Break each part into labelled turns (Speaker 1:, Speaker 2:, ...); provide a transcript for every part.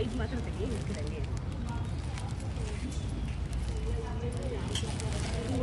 Speaker 1: ಐದು ಮಾತ್ರ ತೆಗಿ ಮಿಕ್ಕಿದಂಗೆ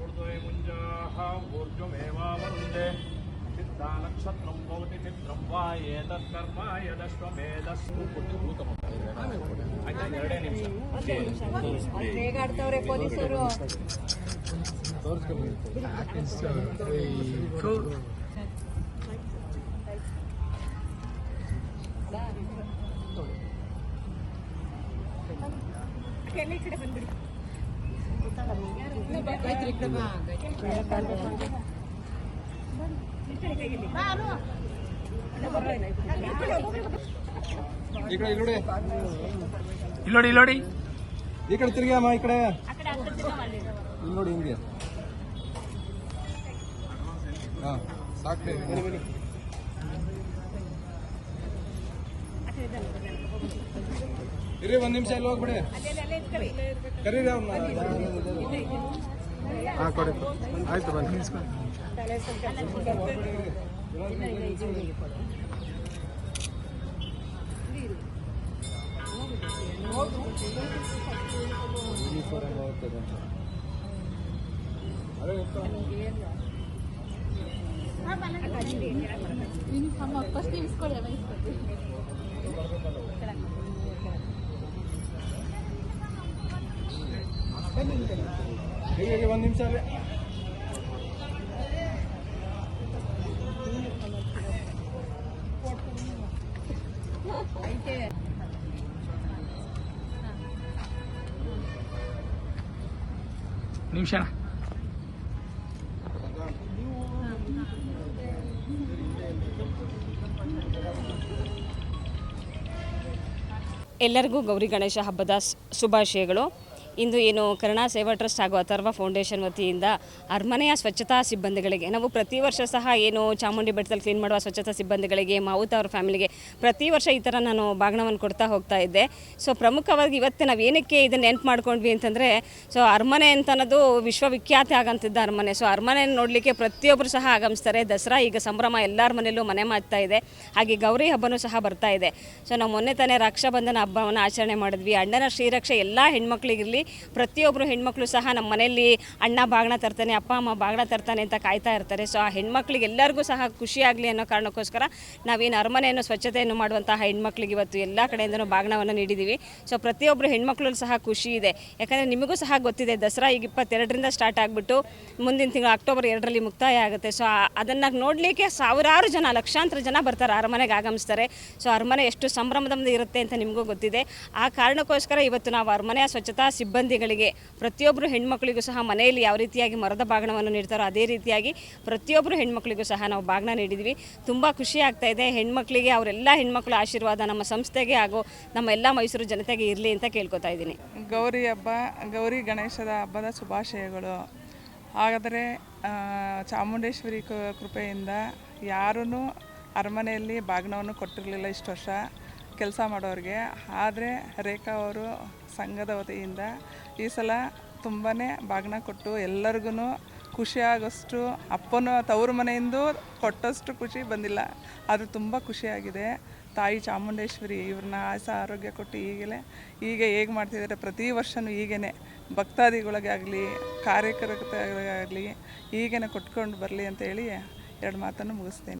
Speaker 2: ऊर्ध्वे मुञ्जाः ऊर्ध्वमेवावरुन्धे चित्तानक्षत्रं भवति चित्रं वा एतत्कर्म यदश्वमेधस्सु ಆಯ್ತಾ ಎರಡೇ ನಿಮಿಷ
Speaker 3: ಹೇಗೆ ಆಡ್ತಾವ್ರೆ ಪೊಲೀಸರು
Speaker 1: ಎಲ್ಲ
Speaker 2: ಇಲ್ಲೋಡಿ ಇಲ್ಲೋಡಿ
Speaker 4: ಈ ಕಡೆ ತಿರುಗಿ ಅಮ್ಮ ಈ ಕಡೆ. ಇಲ್ಲಿ ನೋಡಿ ಹಿಂಗೆ. ಹಾ ಸಾಕು ಇರಿ ಒಂದ್ ನಿಮಿಷ ಇಲ್ಲಿ ಹೋಗ್ಬಿಡಿ. ಕರೀರಿ ಅವ್ರನ್ನ ಕೊಡಿ ಆಯ್ತು ಬನ್ನಿ ಯೂನಿಫಾರ್ಮ್ ಹೋಗ್ತದೆ ಅದೇ
Speaker 3: ಫಸ್ಟ್ ಇಸ್ಕೊಳ್ಳಿ
Speaker 4: ಒಂದ್ ನಿಮಿಷ ಅಲ್ಲೇ.
Speaker 2: ನಿಮಿಷ.
Speaker 5: ಎಲ್ಲರಿಗೂ ಗೌರಿ ಗಣೇಶ ಹಬ್ಬದ ಸ್- ಶುಭಾಶಯಗಳು. ಇಂದು ಏನು ಕರುಣಾ ಸೇವಾ ಟ್ರಸ್ಟ್ ಹಾಗೂ ಅಥರ್ವ ಫೌಂಡೇಶನ್ ವತಿಯಿಂದ ಅರಮನೆಯ ಸ್ವಚ್ಛತಾ ಸಿಬ್ಬಂದಿಗಳಿಗೆ, ನಾವು ಪ್ರತಿ ವರ್ಷ ಸಹ ಏನು ಚಾಮುಂಡಿ ಬೆಟ್ಟದಲ್ಲಿ ಕ್ಲೀನ್ ಮಾಡುವ ಸ್ವಚ್ಛತಾ ಸಿಬ್ಬಂದಿಗಳಿಗೆ, ಮಾವುತ ಅವ್ರ ಫ್ಯಾಮಿಲಿಗೆ ಪ್ರತಿ ವರ್ಷ ಈ ಥರ ನಾನು ಬಾಗಣವನ್ನು ಕೊಡ್ತಾ ಹೋಗ್ತಾ ಇದ್ದೆ. ಸೊ ಪ್ರಮುಖವಾಗಿ ಇವತ್ತು ನಾವು ಏನಕ್ಕೆ ಇದನ್ನು ನೆನ್ಪು ಮಾಡ್ಕೊಂಡ್ವಿ ಅಂತಂದರೆ, ಸೊ ಅರಮನೆ ಅಂತ ಅನ್ನೋದು ವಿಶ್ವವಿಖ್ಯಾತ ಆಗಂತಿದ್ದ ಅರಮನೆ. ಸೊ ಅರಮನೆ ನೋಡಲಿಕ್ಕೆ ಪ್ರತಿಯೊಬ್ಬರು ಸಹ ಆಗಮಿಸ್ತಾರೆ. ದಸರಾ ಈಗ ಸಂಭ್ರಮ ಎಲ್ಲರ ಮನೆಯಲ್ಲೂ ಮನೆ ಮಾಡ್ತಾ ಇದೆ. ಹಾಗೆ ಗೌರಿ ಹಬ್ಬನೂ ಸಹ ಬರ್ತಾ ಇದೆ. ಸೊ ನಾವು ಮೊನ್ನೆ ತಾನೇ ರಕ್ಷಾಬಂಧನ ಹಬ್ಬವನ್ನು ಆಚರಣೆ ಮಾಡಿದ್ವಿ. ಅಣ್ಣನ ಶ್ರೀರಕ್ಷೆ ಎಲ್ಲ ಹೆಣ್ಮಕ್ಳಿಗಿರಲಿ ಪ್ರತಿಯೊಬ್ಬರು ಹೆಣ್ಮಕ್ಳು ಸಹ ನಮ್ಮ ಮನೆಯಲ್ಲಿ ಅಣ್ಣ ಬಾಗಣ ತರ್ತಾನೆ, ಅಪ್ಪ, ಅಮ್ಮ ಬಾಗಣ ತರ್ತಾನೆ ಅಂತ ಕಾಯ್ತಾ ಇರ್ತಾರೆ. ಸೊ ಆ ಹೆಣ್ಮಕ್ಳಿಗೆ ಎಲ್ಲರಿಗೂ ಸಹ ಖುಷಿಯಾಗಲಿ ಅನ್ನೋ ಕಾರಣಕ್ಕೋಸ್ಕರ ನಾವೇನು ಅರಮನೆಯನ್ನು, ಸ್ವಚ್ಛತೆಯನ್ನು ಮಾಡುವಂತಹ ಹೆಣ್ಮಕ್ಳಿಗೆ ಇವತ್ತು ಎಲ್ಲ ಕಡೆಯಿಂದನೂ ಬಾಗಣವನ್ನು ನೀಡಿದ್ದೀವಿ ಸೊ ಪ್ರತಿಯೊಬ್ಬರು ಹೆಣ್ಮಕ್ಳು ಸಹ ಖುಷಿ ಇದೆ. ಯಾಕಂದರೆ ನಿಮಗೂ ಸಹ ಗೊತ್ತಿದೆ, ದಸರಾ ಈಗ ಇಪ್ಪತ್ತೆರಡರಿಂದ ಸ್ಟಾರ್ಟ್ ಆಗಿಬಿಟ್ಟು ಮುಂದಿನ ತಿಂಗಳು ಅಕ್ಟೋಬರ್ ಎರಡರಲ್ಲಿ ಮುಕ್ತಾಯ ಆಗುತ್ತೆ. ಸೊ ಅದನ್ನು ನೋಡಲಿಕ್ಕೆ ಸಾವಿರಾರು ಜನ, ಲಕ್ಷಾಂತರ ಜನ ಬರ್ತಾರೆ, ಅರಮನೆಗೆ ಆಗಮಿಸ್ತಾರೆ. ಸೊ ಅರಮನೆ ಎಷ್ಟು ಸಂಭ್ರಮದಿಂದ ಇರುತ್ತೆ ಅಂತ ನಿಮಗೂ ಗೊತ್ತಿದೆ. ಆ ಕಾರಣಕ್ಕೋಸ್ಕರ ಇವತ್ತು ನಾವು ಅರಮನೆಯ ಸ್ವಚ್ಛತಾ ಸಿಬ್ಬಂದಿ ಸಿಬ್ಬಂದಿಗಳಿಗೆ ಪ್ರತಿಯೊಬ್ಬರು ಹೆಣ್ಮಕ್ಳಿಗೂ ಸಹ ಮನೆಯಲ್ಲಿ ಯಾವ ರೀತಿಯಾಗಿ ಮರದ ಬಾಗಣವನ್ನು ನೀಡ್ತಾರೋ ಅದೇ ರೀತಿಯಾಗಿ ಪ್ರತಿಯೊಬ್ಬರು ಹೆಣ್ಮಕ್ಳಿಗೂ ಸಹ ನಾವು ಬಾಗಣ ನೀಡಿದ್ವಿ. ತುಂಬ ಖುಷಿ ಆಗ್ತಾ ಇದೆ. ಹೆಣ್ಮಕ್ಳಿಗೆ, ಅವರೆಲ್ಲ ಹೆಣ್ಮಕ್ಳ ಆಶೀರ್ವಾದ ನಮ್ಮ ಸಂಸ್ಥೆಗೆ ಹಾಗೂ ನಮ್ಮ ಎಲ್ಲ ಮೈಸೂರು ಜನತೆಗೆ ಇರಲಿ ಅಂತ ಕೇಳ್ಕೊತಾ ಇದ್ದೀನಿ.
Speaker 3: ಗೌರಿ ಹಬ್ಬ, ಗೌರಿ ಗಣೇಶದ ಹಬ್ಬದ ಶುಭಾಶಯಗಳು. ಹಾಗಾದರೆ ಚಾಮುಂಡೇಶ್ವರಿ ಕೃಪೆಯಿಂದ ಯಾರೂ ಅರಮನೆಯಲ್ಲಿ ಬಾಗಿನವನ್ನು ಕೊಟ್ಟಿರಲಿಲ್ಲ ಇಷ್ಟು ವರ್ಷ. ಕೆಲಸ ಮಾಡೋರಿಗೆ, ಆದರೆ ರೇಖಾ ಅವರು ಸಂಘದ ವತಿಯಿಂದ ಈ ಸಲ ತುಂಬಾ ಬಾಗಿನ ಕೊಟ್ಟು ಎಲ್ಲರಿಗೂ ಖುಷಿಯಾಗೋಷ್ಟು ಅಪ್ಪನ ತವರು ಮನೆಯಿಂದ ಕೊಟ್ಟಷ್ಟು ಖುಷಿ ಬಂದಿಲ್ಲ. ಅದು ತುಂಬ ಖುಷಿಯಾಗಿದೆ ತಾಯಿ ಚಾಮುಂಡೇಶ್ವರಿ ಇವ್ರನ್ನ ಆಸ ಆರೋಗ್ಯ ಕೊಟ್ಟು ಈಗಲೇ, ಈಗ ಹೇಗೆ ಮಾಡ್ತಿದ್ದಾರೆ ಪ್ರತಿ ವರ್ಷವೂ ಈಗೇ ಭಕ್ತಾದಿಗಳಿಗೆ ಆಗಲಿ ಕಾರ್ಯಕರ್ತರಿಗಾಗಲಿ ಹೀಗೇ ಕೊಟ್ಕೊಂಡು ಬರಲಿ ಅಂತ ಹೇಳಿ ಎರಡು ಮಾತನ್ನು ಮುಗಿಸ್ತೇನೆ.